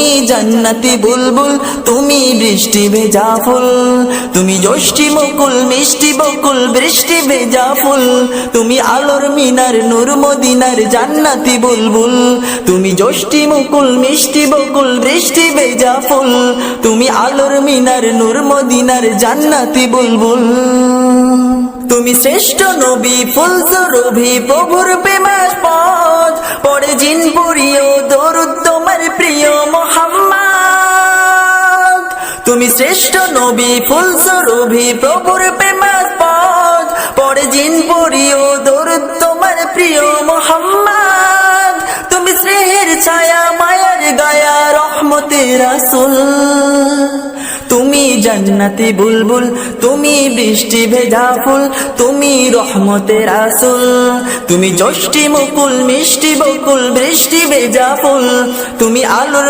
তুমি জান্নাতি বুলবুল, তুমি বৃষ্টি ভেজা ফুল। তুমি জ্যোষ্ঠী মুকুল, মিষ্টি বকুল, বৃষ্টি ভেজা ফুল। তুমি আলোর মিনার, নূর মদিনার জান্নাতি বুলবুল। তুমি জ্যোষ্ঠী মুকুল, মিষ্টি বকুল, বৃষ্টি ভেজা ফুল। তুমি আলোর মিনার, নূর মদিনার জান্নাতি বুলবুল। তুমি শ্রেষ্ঠ নবী ফুল রবি প্রভুর প্রেমাস পথ পরে জিন পুরিও তুমি শ্রেষ্ঠ নবী ফুল রবি প্রভুর প্রেমাস পথ। পরে জিন পুরিও দরুদ তোমার প্রিয় মোহাম্মদ। তুমি স্নেহের ছায়া, মায়ার গায়া, রহমতের রাসূল। তুমি জান্নাতি বুলবুল, তুমি বৃষ্টি ভেজা ফুল, তুমি রহমতের আসুল তুমি জ্যোষ্ঠী মুকুল, মিষ্টি বকুল, বৃষ্টি ভেজা ফুল। তুমি আলোর